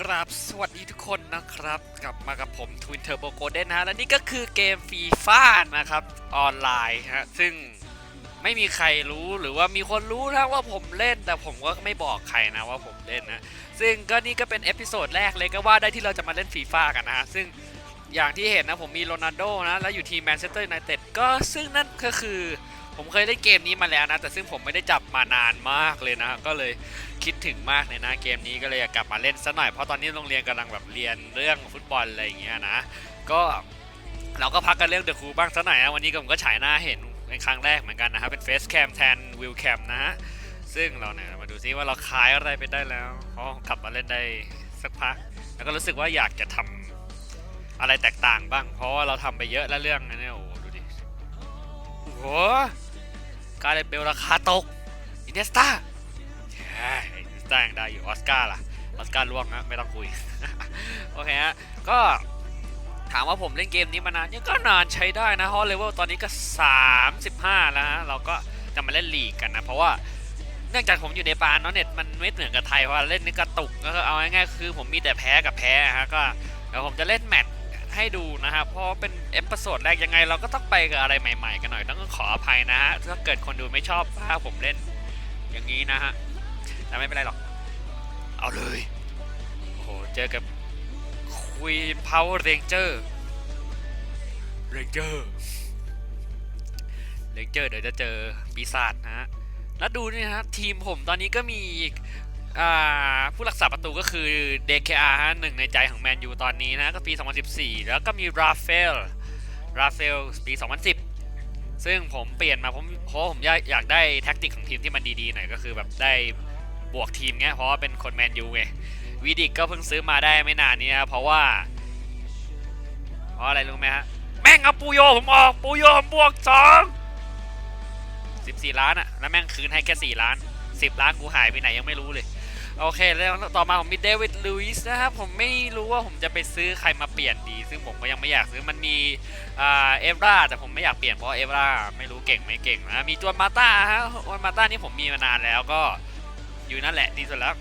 กราบสวัสดีทุกคนนะครับ กลับมากับผม Twin Turbo Golden นะฮะและนี่ก็คือเกมฟีฟ่านะครับ ออนไลน์ฮะ ซึ่งไม่มีใครรู้หรือว่ามีคนรู้นะว่าผมเล่น แต่ผมก็ไม่บอกใครนะว่าผมเล่นนะ ซึ่งก็นี่ก็เป็นเอพิโซดแรกเลยก็ว่าได้ที่เราจะมาเล่นฟีฟ่ากันนะฮะ ซึ่งอย่างที่เห็นนะผมมีโรนัลโดนะแล้วอยู่ทีมแมนเชสเตอร์ยูไนเต็ดก็ซึ่งนั่นก็คือผมเคยเล่นเกมนี้มาแล้วนะ แต่ซึ่งผมไม่ได้จับมานานมากเลยนะก็เลย คิดถึงมากเลยนะเกมนี้ก็เลยอยากกลับมาเล่นซะหน่อยเพราะตอนนี้โรงเรียนกำลังแบบเรียนเรื่องฟุตบอลอะไรอย่างเงี้ยนะ ก็เราก็พักกันเรื่องเดอะครูบ้างซะหน่อยนะวันนี้ผมก็ฉายหน้าเห็นเป็นครั้งแรกเหมือนกันนะครับเป็นเฟสแคมแทนวิลแคมนะฮะซึ่งเราเนี่ยมาดูซิว่าเราคลายอะไรไปได้แล้วเพราะกลับมาเล่นได้สักพัก แล้วก็รู้สึกว่าอยากจะทำอะไรแตกต่างบ้าง เพราะว่าเราทำไปเยอะแล้วเรื่องนี้โอ้ดูดิโอ้โหการเลนเบลราคาตกอินเนสตาใช่อินเนส ตายังได้อยู่ออสการ์ล่ะออสการ์ล่วงนะไม่ต้องคุยโอเคฮะก็ถามว่าผมเล่นเกมนี้มานานยังก็นานใช้ได้นะเพราะเลเวลตอนนี้ก็ 35 แล้วฮะเราก็จะมาเล่นลีกกันนะ เพราะว่าเนื่องจากผมอยู่ในปานเนาะเน็ตมันไม่เหมือนกับไทยเพราะว่าเล่นนี่กระตุกก็เอาง่ายๆคือผมมีแต่แพ้กับแพ้ฮะก็เดี๋ยวผมจะเล่นแมตช์ให้ดูนะครับเพราะเป็นเอพิโซดแรกยังไงเราก็ต้องไปกับอะไรใหม่ๆกันหน่อยต้องขออภัยนะฮะถ้าเกิดคนดูไม่ชอบถ้าผมเล่นอย่างนี้นะฮะ แต่ไม่เป็นไรหรอก เอาเลย โอ้โห เจอกับควีนพาวเวอร์เรนเจอร์เรนเจอร์เรนเจอร์เดี๋ยวจะเจอปีศาจนะฮะ แล้วดูนี่นะฮะ ทีมผมตอนนี้ก็มีอ่าผู้รักษาประตูก็คือ DKR ฮะหนึ่งในใจของแมนยูตอนนี้นะ ก็ปี 2014 แล้วก็มีราเฟลราเฟลปี 2010 ซึ่งผมเปลี่ยนมาผมเพราะผมอยากอยากได้แท็กติกของทีมที่มันดีๆหน่อยก็คือแบบได้ บวกทีมเงี้ยเพราะว่าเป็นคนแมนยูไงวีดิกก็เพิ่งซื้อมาได้ไม่นานนี้นะเพราะว่า เพราะอะไรรู้ไหมฮะแม่งเอาปูโยผมออกปูโยผมบวก2 14ล้านอะแล้วแม่งคืนให้แค่4ล้าน10ล้านกูหายไปไหนยังไม่รู้เลยโอเคแล้วต่อมาผมมีเดวิดลุยส์นะครับผมไม่รู้ว่าผมจะไปซื้อใครมาเปลี่ยนดี ซึ่งผมก็ยังไม่อยากซื้อมันมีอ่าเอฟราแต่ผมไม่อยากเปลี่ยนเพราะเอฟราไม่รู้เก่งไม่เก่งนะมีจวนมาต้าฮะจวนมาต้านี่ผมมีมานานแล้วก็ อยู่นั่นแหละดีสุดแล้ว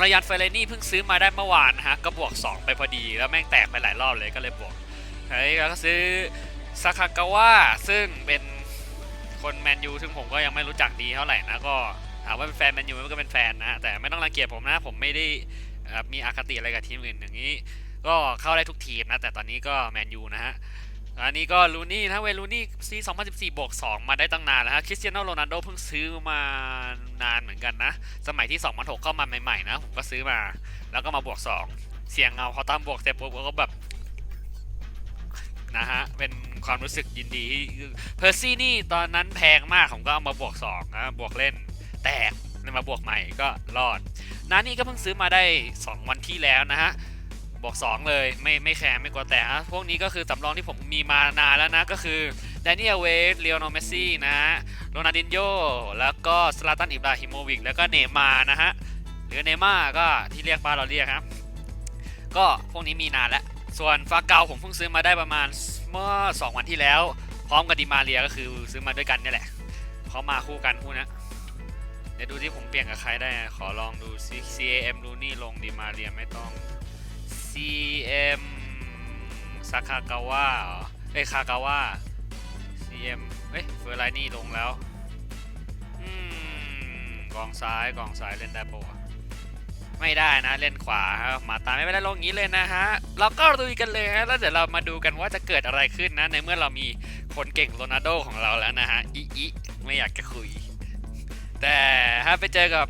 รยันเฟเรนี่เพิ่งซื้อมาได้เมื่อวานนะฮะก็บวก 2 ไปพอดีแล้วแม่งแตกไปหลายรอบเลยก็เลยบวกเฮ้ยแล้วก็ซื้อซาคากาวะซึ่งเป็นคนแมนยูซึ่งผมก็ยังไม่รู้จักดีเท่าไหร่นะก็ถามว่าเป็นแฟนแมนยูไหมก็เป็นแฟนนะแต่ไม่ต้องรังเกียจผมนะผมไม่ได้มีอคติอะไรกับทีมอื่นอย่างนี้ ก็เข้าได้ทุกทีมนะแต่ตอนนี้ก็แมนยูนะฮะ อันนี้ก็ลูนี่นะเวลูนี่ซี2014บวก2มาได้ตั้งนานแล้วฮะคริสเตียโนโรนัลโดเพิ่งซื้อมานานเหมือนกันนะ สมัยที่ 2006เข้ามาใหม่ๆนะผมก็ซื้อมาแล้วก็มาบวก 2 เสียงเงาพอตั้มบวกเสร็จปุ๊บก็แบบนะฮะเป็นความรู้สึกยินดีเพอร์ซี่นี่ตอนนั้นแพงมากผมก็เอามาบวก2นะบวกเล่นแตกเลยมาบวกใหม่ก็รอดนานี่ก็เพิ่งซื้อมาได้ 2 วันที่แล้วนะฮะ บวก2เลยไม่ไม่แคร์ไม่กลัวแต่พวกนี้ก็คือสำรองที่ผมมีมานานแล้วนะก็คือแดเนียลเวสเลโอโนเมสซี่นะฮะโรนัลดินโยแล้วก็สลาตันอิบราฮิโมวิกแล้วก็เนย์มานะฮะหรือเนย์มาร์ก็ที่เรียกบ้านเราเรียกครับ ก็พวกนี้มีนานแล้ว ส่วนฟาเกาผมเพิ่งซื้อมาได้ประมาณเมื่อ 2 วันที่แล้ว พร้อมกับดิมาเรียก็คือซื้อมาด้วยกันนี่แหละเขามาคู่กันคู่นะเดี๋ยวดูที่ผมเปลี่ยนกับใครได้ขอลองดูซิ CAM ดูนี่ลงดีมาเรียไม่ต้อง CM ซาคากาวะเอ้ยคากาวะ CM เอ้ยเฟอร์ไลนี่ลงแล้วอืมกองซ้ายกองซ้ายเล่นได้ปะวะไม่ได้นะเล่นขวาครับมาตาไม่เป็นไรลงงี้เลยนะฮะ เราก็ลุยกันเลยฮะแล้วเดี๋ยวเรามาดูกันว่าจะเกิดอะไรขึ้นนะ ในเมื่อเรามีคนเก่งโรนัลโดของเราแล้วนะฮะอีอีไม่อยากจะคุย แต่ถ้าไปเจอกับ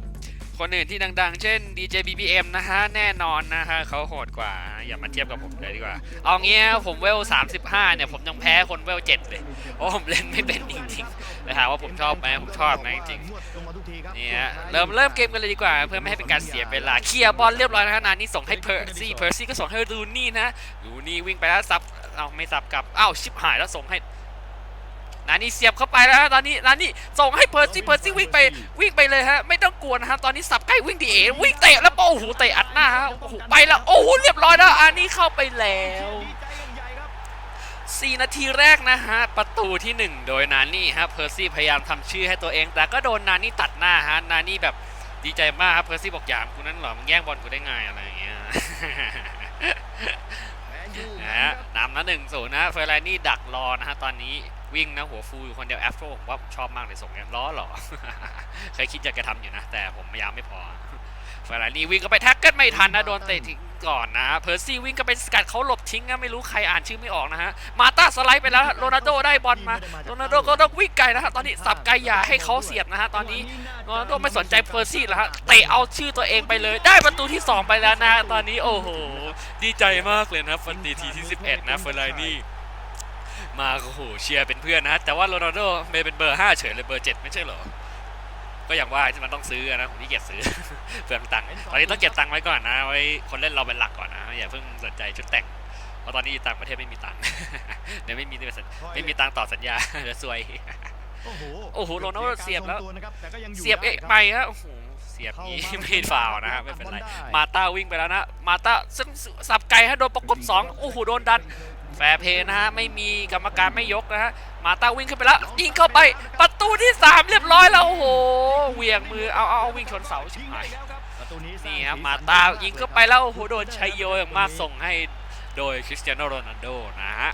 คนอื่นที่ดังๆ เช่น DJ BBM นะฮะ แน่นอนนะฮะเขาโหดกว่า อย่ามาเทียบกับผมเลยดีกว่า เอางี้ผมเวล 35 เนี่ย ผมยังแพ้คนเวล 7 เลยเพราะผมเล่นไม่เป็นจริงๆแต่ถามว่าผมชอบไหมผมชอบนะจริงๆนี่ฮะเริ่มเริ่มเกมกันเลยดีกว่า เพื่อไม่ให้เป็นการเสียเวลาเคลียร์บอลเรียบร้อยแล้วนะนานนี่ส่งให้เพอร์ซี่เพอร์ซี่ก็ส่งให้รูนี่นะรูนี่วิ่งไปแล้วซับเอาไม่ซับกลับอ้าวชิบหายแล้วส่งให้ นานี่เสียบเข้าไปแล้วฮะตอนนี้นานี่ส่งให้เพอร์ซี่เพอร์ซี่วิ่งไปวิ่งไปเลยฮะไม่ต้องกลัวนะฮะตอนนี้สับใกล้วิ่งดีเอวิ่งเตะแล้วโอ้โหเตะอัดหน้าฮะโอ้โหไปแล้วโอ้โหเรียบร้อยแล้วอันนี้เข้าไปแล้ว4 นาทีแรกนะฮะ ประตูที่ 1 โดยนานี่ฮะเพอร์ซี่พยายามทำชื่อให้ตัวเอง แต่ก็โดนนานี่ตัดหน้าฮะนานี่แบบดีใจมากครับเพอร์ซี่บอกหยามกูนั่นเหรอมึงแย่งบอลกูได้ไงอะไรอย่างเงี้ยแมนยูนะฮะนำนะหนึ่งศูนย์นะเฟอร์ไลนี่ดักรอนะฮะตอนนี้ วิ่งนะหัวฟูอยู่คนเดียวแอฟโรผมว่าผมชอบมากเลยส่งเนี้ยล้อเหรอเคยคิดอยากจะทำอยู่นะ แต่ผมพยายามไม่พอเฟอร์ไลนี่วิ่งก็ไปแท็กเกิลไม่ทันนะโดนเตะทิ้งก่อนนะเพอร์ซี่วิ่งก็ไปสกัดเขาหลบทิ้งนะไม่รู้ใครอ่านชื่อไม่ออกนะฮะมาต้าสไลด์ไปแล้วโรนัลโดได้บอลมาโรนัลโดก็ต้องวิ่งไกลนะฮะตอนนี้สับไกลอย่าให้เขาเสียบนะฮะตอนนี้โรนัลโดไม่สนใจเพอร์ซี่แล้วฮะเตะเอาชื่อตัวเองไปเลย ได้ประตูที่ 2 ไปแล้วนะตอนนี้โอ้โหดีใจมากเลยนะฟันดีทีที่ 11 นะเฟอร์ไลนี่ มาโอ้โหเชียร์เป็นเพื่อนนะ แต่ว่าโรนัลโดไม่เป็นเบอร์ 5 เฉยเลยเบอร์ 7 ไม่ใช่เหรอ ก็อย่างว่าที่มันต้องซื้อนะผมที่เกียจซื้อเปลืองตังค์ตอนนี้ต้องเก็บตังค์ไว้ก่อนนะไว้คนเล่นเราเป็นหลักก่อนนะอย่าเพิ่งสนใจชุดแต่งเพราะตอนนี้ต่างประเทศไม่มีตังค์เดี๋ยวไม่มีไม่มีตังค์ต่อสัญญาเดี๋ยวซวยโอ้โหโอ้โหโรนัลโดเสียบแล้วตัวนะครับแต่ก็ยังอยู่เสียบเอกได้ครับไปฮะโอ้โหเสียบนี้ไม่ฟาวล์นะฮะไม่เป็นไรมาต้าวิ่งไปแล้วนะ มาต้าซึ่งสับไกลฮะโดนประกบ2โอ้โหโดนดัน แฟร์เพย์นะฮะไม่มีกรรมการไม่ยกนะฮะมาต้าวิ่งขึ้นไปแล้วยิงเข้าไปประตูที่ 3 เรียบร้อยแล้วโอ้โหเหวี่ยงมือเอาเอาเอาวิ่งชนเสาชิบยิงหาได้ยแล้วครับนี่ครับมาสันตายิงเข้าไปแล้วโอ้โหโดนชัยโยอย่างมากส่งให้โดยคริสเตียโนโรนัลโดนะฮะ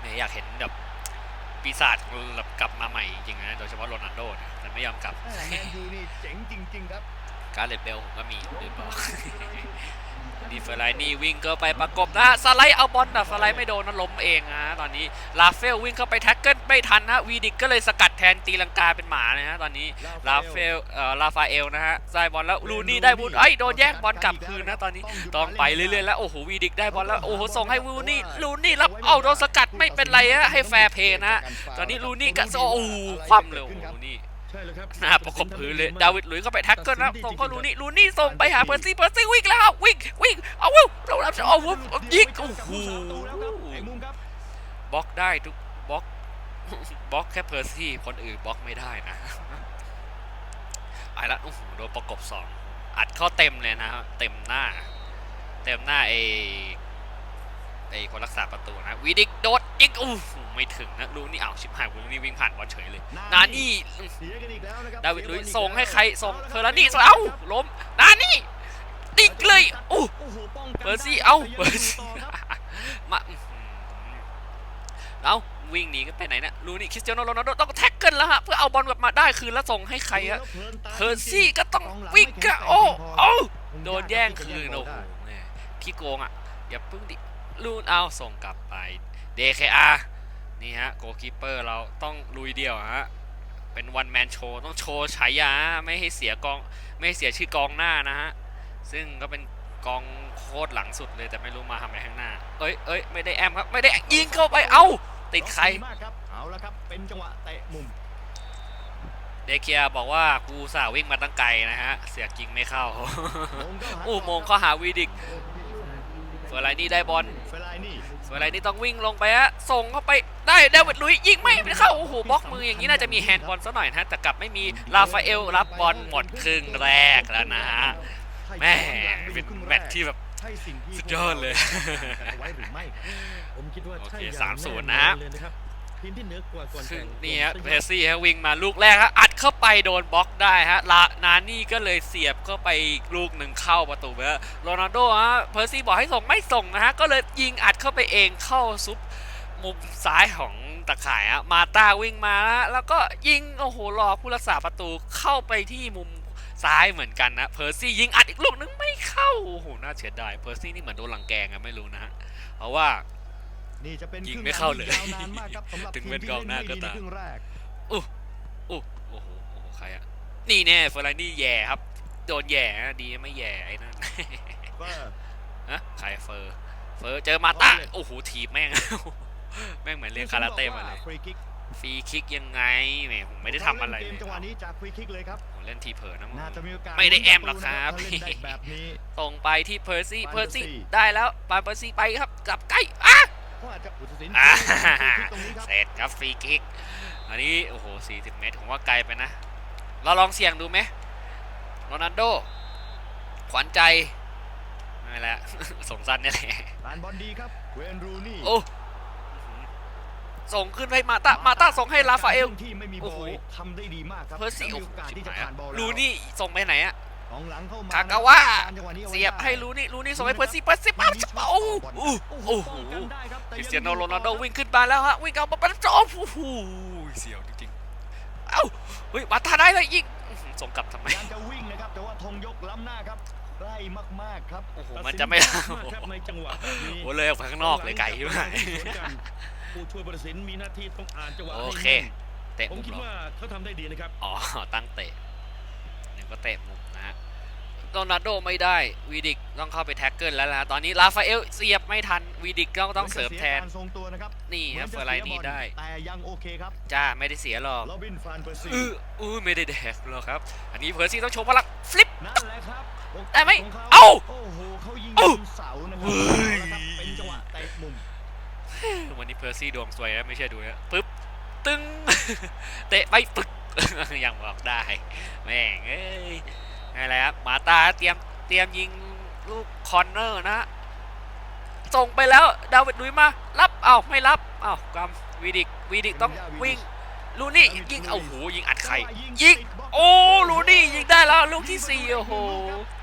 เนี่ยอยากเห็นแบบปีศาจกลับมาใหม่จริงนะโดยเฉพาะโรนัลโดแต่ไม่ยอมกลับแม่แมนยูนี่เจ๋งจริง ๆ ครับ การเลดเบลผมก็มีลืมบอกดีเฟอร์ไลนี่วิ่งก็ไปประกบนะสไลด์เอาบอลนะสไลด์ไม่โดนนะล้มเองนะตอนนี้ลาเฟลวิ่งเข้าไปแท็กเกิลไม่ทันนะวีดิกก็เลยสกัดแทนตีลังกาเป็นหมานะฮะตอนนี้ลาเฟลเอ่อลาฟาเอลนะฮะได้บอลแล้วลูนี่ได้บุญเอ้โดนแย่งบอลกลับคืนนะตอนนี้ต้องไปเรื่อยๆแล้วโอ้โหวีดิกได้บอลแล้วโอ้โหส่งให้ลูนี่ลูนี่รับเอ้าโดนสกัดไม่เป็นไรฮะให้แฟร์เพย์นะตอนนี้ลูนี่ก็โอ้โหคว่ำเลยโอ้โหลูนี่ ใช่เลยครับหน้าประกบพื้นเลยดาวิดหลุยส์ก็ไปแท็กเกิลนะส่งเข้าลูนี่ลูนี่ส่งไปหาเพอร์ซี่เพอร์ซี่วิ่งแล้ววิ่งวิ่งเอาวิวเรารับเอาวิวยิงโอ้โหไอ้มุมครับบล็อกได้ทุกบล็อกบล็อกแค่เพอร์ซี่คนอื่นบล็อกไม่ได้นะไอ้ละโอ้โหโดนประกบสองอัดเข้าเต็มเลยนะฮะเต็มหน้า เต็มหน้าไอ้ไอ้คนรักษาประตูนะวีดิกโดด ยิงโอ้โหไม่ถึงนะลูนี่อ้าวชิบหายลูนี่วิ่งผ่านบอลเฉยเลยนานี่เสียกันอีกแล้วนะครับดาวิดลุยส์ส่งให้ใครส่งเฟอร์ลานี่เอ้าล้มนานี่ติ๊กเลยโอ้โอ้โหป้องกันเปอร์ซี่เอ้าได้เปอร์ซี่ต่อครับมาอื้อหือเอ้าวิ่งหนีกันไปไหนเนี่ยลูนี่คริสเตียโนโรนัลโดต้องแท็กเกิลแล้วฮะเพื่อเอาบอลกลับมาได้คืนแล้วส่งให้ใครอะดูแล้วพลินตาเพอร์ซี่ก็ต้องกองหลัวิ่งไม่กะแข็งแกร่งโอ้พโอ้คงโดนยากแย่งที่จะคืนบโอ้ลโหได้แม่ขี้โกงอะอย่าเพิ่งดิลูนเอาส่งกลับไป DKR นี่ฮะโกคีเปอร์เราต้องลุยเดียวฮะเป็นวันแมนโชว์ต้องโชว์ฉายาไม่ให้เสียกองไม่ให้เสียชื่อกองหน้านะฮะ ซึ่งก็เป็นกองโคตรหลังสุดเลยแต่ไม่รู้มาทำอะไรข้างหน้า เอ้ยเอ้ยไม่ได้แอมครับ ไม่ได้ยิงเข้าไปเอ้า ติดใครดีมากครับเอาละครับเป็นจังหวะเตะมุมเดเคียบอกว่ากูสาววิ่งมาตั้งไกลนะฮะ เสียยิงไม่เข้าโอ้โมงเขาหาวีดิกเฟ อร์ไลนี่ได้บอลเฟลายนี่เฟอร์ไลนี่ต้องวิ่งลงไปฮะส่งเข้าไปได้เดวิดลุยส์ยิงไม่เข้าโอ้โหบล็อกมืออย่างนี้น่าจะมีแฮนด์บอลซะหน่อยนะฮะแต่กลับไม่มีลาฟาเอลรับบอลหมดครึ่งแรกแล้วนะฮะแม่เป็นแมตช์ที่แบบใช่สิ่งที่สุดยอดเลยเอาไว้หรือไม่ครับผมคิดว่าโอเคใช่อย่งสามศูนย์แนะเลยนะครับ ทีมที่เหนือกว่าก่อนซึ่งแข่งนี่ฮะซึ่งเพรสซี่ฮะวิ่งมาลูกแรกฮะอัดเข้าไปโดนบล็อกได้ฮะลานานี่ก็เลยเสียบเข้าไปอีกลูกหนึ่งเข้าประตูไปแล้วโรนัลโดฮะเพอร์ซี่บอกให้ส่งไม่ส่งนะฮะก็เลยยิงอัดเข้าไปเองเข้าซุปมุมซ้ายของตะข่ายฮะมาตาวิ่งมานะแล้วก็ยิงโอ้โหหลอกผู้รักษาประตูเข้าไปที่มุมซ้ายเหมือนกันนะเพอร์ซี่ยิงอัดอีกลูกนึงไม่เข้าโอ้โหน่าเสียดายเพอร์ซี่นี่เหมือนโดนลังแกงอะไม่รู้นะฮะเพราะว่า นี่จะเป็นยิงครึ่ไม่เข้าเลยววนานมากครับสำหรับถึงทีมเป็นที่กองหน้าเล่ก็ไม่ดีตามในครึ่งแรกโอ้โอ้โอ้โหโอ้โหใครอะนี่แน่เฟอร์ไลนี่แย่ครับ โดนแย่นะดีไม่แย่ไอ้นั่นก็นะใครเฟอร์ เฟอร์เจอมาตาโอ้โหทีบแม่งแม่งเหมือนเรียนคาราเต้มาเลยฟรีคิกฟรีคิกยังไงแหมผมไม่ได้ทำอะไรเกเลมยจังหวะนี้จากฟรีคิกเลยครับผมเล่นทีเผลอนะมึงน่าจะมีโอกาสไม่ได้แอมหรอกครับถ้าเล่นได้แบบนี้ส่งไปที่เพอร์ซี่ไปเพอร์ซี่ Percy ได้แล้วไปเพอร์ซี่ไปครับกลับใกล้อะเขา อาจจะอุตสินอ่าฟรีคิกตรงนี้ครับเสร็จครับฟรีคิก อันนี้โอ้โห 40 เมตรผมว่าไกลไปนะ เราลองเสี่ยงดูไหมโรนัลโด ขวัญใจไม่แล้วส่งสั้นนี่แหละลานบอลดีครับเวนรูนี่โอ้ส่งขึ้นให้มาตามาตาส่งให้ลาฟาเอลที่ไม่มีโอ้บโหอยทำได้ดีมากครับเพอร์ซี่แล้วโอ้มีโหโอกาสชิบที่จะหายผ่านบอลลูนี่ส่งไปไหนอะ ของหลังเข้ามาคากาวะจังหวะนี้อาไเสียบให้ได้ลูนี่ลูนี่ส่งให้เพอร์ซี่เพอร์ซี่ปั๊บโอ้โหโอ้โหป้งกันได้ครับแต่คริยังสเตียโนโรนัลโดวิ่งขึ้นมาแล้วฮะวิ่งเอามาเป็นจอบโอ้โหเสียวจริงๆเอ้าเฮ้ยมาตาได้เลยยิงอื้อหือส่งกลับทำไมพยายามจะวิ่งนะครับแต่ว่าธงยกล้ำหน้าครับใกล้มากๆครับโอ้โหตัดมันสิจะไม่ยากมากครับในจังหวะแบบนี้โอ้เลยออกไปข้างนอกเลยไก่ที่ไหนผู้ช่วยบริสินมีหน้าที่ต้องอ่านจังหวะโอให้เคแม่นเตะผมมุมคิดเหรอว่าเขาทำได้ดีนะครับอ๋อตั้งเตะ หนึ่งก็เตะมุมนะฮะโรนัลโดไม่ได้วีดิกต้องเข้าไปแท็กเกิลแล้วนะตอนนี้ลาฟาเอลเสียบไม่ทันวีดิกต้องต้องเสริมแทนหอนจะสียการทรงตัวนะครับนี่ครับหเฟมืออนร์ไลจะนี่เสียบอลได้แต่ยังโอเคครับจ้าไม่ได้เสียหรอกโรบินฟานเปอร์ซี่อืออือไม่ได้แดกหรอกครับ อันนี้เพอร์ซี่ต้องโชว์พลังฟลิปนั่นแหละครับโอกาสได้ไหมของขเอ้าโอ้โหเขายิงเอ้ามุมเสานะครัเฮ้ยเอาละครับเป็นจังหวะเตะมุมวันนี้เพอร์ซี่ดวงสวยนะไม่ใช่ดูนะปึ๊บ ตึ้งเตะไปปึกยังบอกได้ แม่งเอ้ยอะไรครับหมาตาเตรียมเตรียมยิงลูกคอนเนอร์นะส่งไปแล้วดาวิดลุยมารับเอ้าไม่รับเอ้ากำวีดิกวีดิกต้องวิ่งลูนี่ยิงเอาโหยิงอัดไข่ยิงโอ้ลูนี่ยิงได้แล้วลูกที่สี่โอ้โห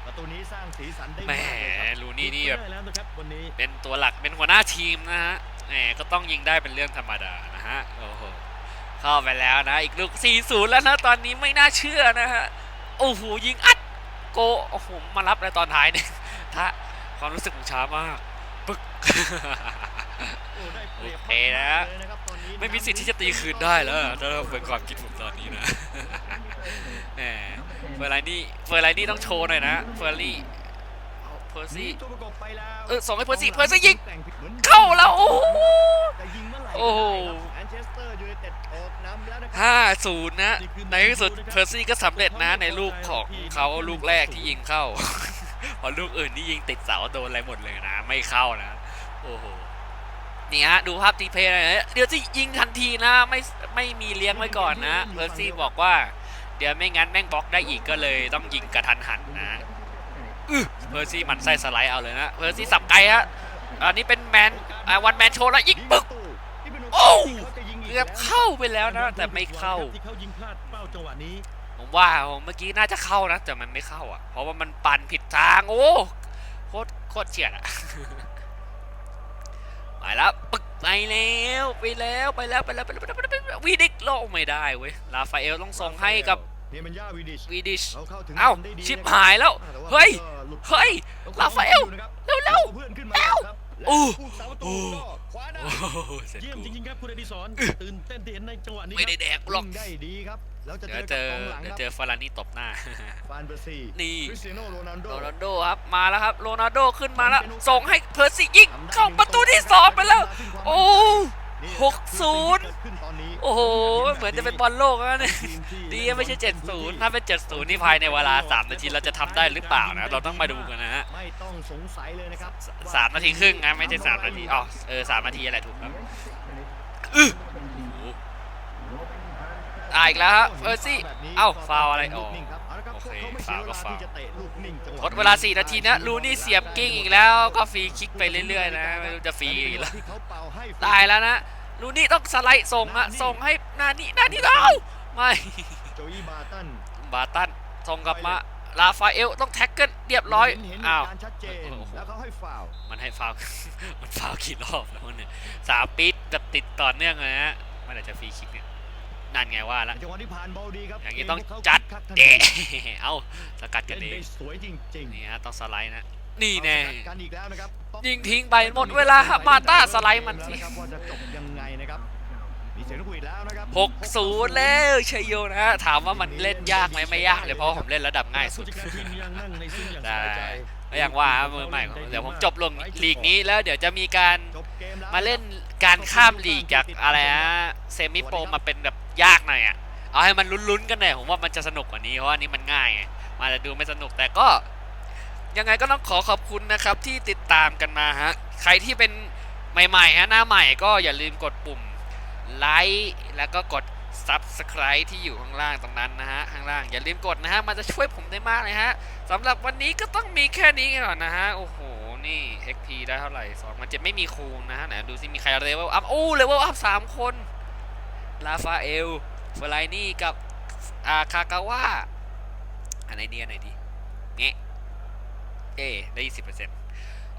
ประตูนี้สร้างสีสันได้แหมลูนี่นี่แบบเป็นตัวหลักเป็นหัวหน้าทีมนะฮะแหมก็ต้องยิงได้เป็นเรื่องธรรมดานะฮะโอ้โห เข้าไปแล้วนะ อีกลูก 4-0 แล้วนะ ตอนนี้ไม่น่าเชื่อนะฮะ โอ้โห ยิงอัด โก โอ้โห มารับในตอนท้ายเนี่ยถ้าความรู้สึกช้ามากปึ๊กโอ้ได้เอเคนะมากๆเลยนะครับตอนนี้ไม่มีสิทธิ์ที่จะตีคืนได้แล้วอะถ้าเป็นความคิดผมตอนนี้นะแหมเฟอร์ไลนี่เฟอร์ไลนี่ต้องโชว์หน่อยนะเฟอร์รี่เพอร์ซี่เออส่งให้เพอร์ซี่เพอร์ซี่ยิงเข้าแล้วโอ้โห 5-0 นะ ในที่สุดเพอร์ซี่ก็สำเร็จนะในลูกของเขาลูกแรกที่ยิงเข้า พอลูกอื่นที่ยิงติดเสาโดนอะไรหมดเลยนะ ไม่เข้านะ โอ้โหนี่ฮะดูภาพตีเพย์นะเดี๋ยวจะยิงทันทีนะไม่ไม่มีเลี้ยงไว้ก่อนนะเพอร์ซี่บอกว่า เดี๋ยวไม่งั้นแม่งบล็อกได้อีกก็เลยต้องยิงกระทันหันนะเพอร์ซี่มันไส้สไลด์เอาเลยนะเพอร์ซี่สับไกลฮะอันนี้เป็นแมนวันแมนโชว์แล้วยิงบึกโอ้ เกือบเข้าไปแล้วนะแต่ไม่เข้าที่เขายิงพลาดเป้าจังหวะนี้ผมว่าเมื่อกี้น่าจะเข้านะแต่มันไม่เข้าอะ เพราะว่ามันปั่นผิดทางโอ้โคตรโคตรเฉียดอะไปแล้วปึกไปแล้วไปแล้วไปแล้วไปแล้วไปแล้ววีดิกโลกไม่ได้เว้ยลาฟาเอลต้องส่งให้กับวีดิชเอ้าชิบหายแล้วเฮ้ยเฮ้ยลาฟาเอลเร็วเร็วเร็ว และผู้สาประตูโอ้ก็คว้าได้โอ้โหเสร็จเยี่ยมกู จริงๆครับคุณอดิศรตื่นเต้นที่เห็นในจังหวะนี้ไม่ได้ครับแดกหรอกวิ่งได้ดีครับแล้วจะเดี๋ยวเจเจออกับกองหลังเดี๋ยวครับเจอฟารานี่ตบหน้าฟานเบอร์ซีนี่ คริสเตียโนโรนัลโด โรนัลโดครับมาแล้วครับโรนัลโดขึ้นมาแล้วส่งให้เพอร์ซี่ยิงเข้าประตูที่สองไปแล้ว โอ้นี่ หกศูนย์เกิดขึ้นตอนนี้โอ้โห เหมือนจะเป็นบอลโลกแล้วเนี่ยดีนะไม่ใช่70ถ้าเป็น70นี่ภายในเวลา3นาทีเราจะทำได้หรือเปล่านะ เราต้องมาดูกันนะฮะไม่ต้องสงสัยเลยนะครับสามนาทีครึ่งนะไม่ใช่3นาทีอ๋อเออ3นาทีอะไรถูกครับอื้อโอ้โหอ่าอีกแล้วครับเออซี่เอ้าฟาวอะไรอ๋อโอ เคฟาวก็ฟาวทดเวลา 4 นาทีนะลูนี่เสียบกิ้งอีกแล้วก็ฟรีคิกไปเรื่อยๆนะไม่รู้จะฟรีอีกแล้วตายแล้วนะลูนี่ต้องสไลด์ส่งอะส่งให้หนานี่หนานี่เอ้าไม่โจอี้บาตันบาตันส่งกลับมาลาฟาเอลต้องแท็กเกิลเรียบร้อยเห็นอ้าวการชัดเจนโอ้โหแล้วเขาให้ฟาวมันให้ฟาวมันฟาวกี่รอบแล้วเนี่ยสามปีดแบบติดต่อเนื่องเลยฮะเมื่อไหร่จะฟรีคิกเนี่ย นั่นไงว่าละจังหวะที่ผ่านบอลดีครับอย่างนี้ต้องเกมพวกเขาจัดคึกคักทันเดะทีเอ้าสกัดกันเล่นเองได้สวยจริงๆนี่ฮะต้องสไลด์นะนี่เอาแน่สกัดกันอีกแล้วนะครับต้องยิงทิ้งไปหมดเวลาฮะมาต้าสไลด์มันแล้วสินะครับว่าจะจบยังไงนะครับมีเสียงนกหวีดแล้วนะครับหกศูนย์แล้วชัยโยนะฮะถามว่ามันเล่นยากไหมไม่ยากเลยเพราะว่าผมเล่นระดับง่ายสุดผู้จัดการทีมยังนั่งในซึ่งอย่างสได้บายใจก็อย่างว่ามือใหม่ของเดี๋ยวผมจบลงลีกนี้แล้วเดี๋ยวจะมีการจบกแล้วมาเล่น การข้ามลีกจากอะไรนะเซมิโปรมาเป็นแบบยากหน่อยอะเอาให้มันลุ้นๆกันหน่อยผมว่ามันจะสนุกกว่านี้เพราะว่าอันนี้มันง่ายมาจะดูไม่สนุกแต่ก็ ยังไงก็ต้องขอขอบคุณนะครับที่ติดตามกันมาฮะใครที่เป็นใหม่ๆฮะหน้าใหม่ก็อย่าลืมกดปุ่มไลค์แล้วก็กด Subscribe ที่อยู่ข้างล่างตรงนั้นนะฮะข้างล่างอย่าลืมกดนะฮะมันจะช่วยผมได้มากเลยฮะสำหรับวันนี้ก็ต้องมีแค่นี้ก่อนนะฮะโอ้โห นี่ XP ได้เท่าไหร่2มันจะไม่มีคูณนะฮะไหนดูสิมีใครเลเวลอัพโอ้เลเวลอัพสามคนลาฟาเอลเฟอร์ไลนี่กับอาคากาวะอันไหนดีอันไหนดีเงี้ยเอได้ยี่สิบเปอร์เซ็นต์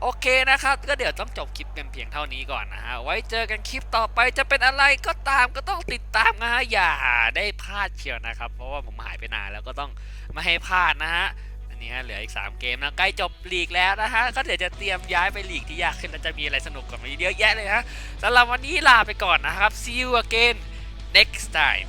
โอเคนะครับ ก็เดี๋ยวต้องจบคลิปกันเพียงเท่านี้ก่อนนะฮะ ไว้เจอกันคลิปต่อไปจะเป็นอะไรก็ตามก็ต้องติดตามนะฮะ อย่าได้พลาดเชียวนะครับ เพราะว่าผมหายไปนานแล้วก็ต้องไม่ให้พลาดนะฮะ นี้ฮะเหลืออีก 3 เกมนะใกล้จบลีกแล้วนะฮะก็เดี๋ยวจะเตรียมย้ายไปลีกที่ยากขึ้นแล้วจะมีอะไรสนุกกว่านี้เยอะแยะเลยฮะสำหรับวันนี้ลาไปก่อนนะครับ see you again next time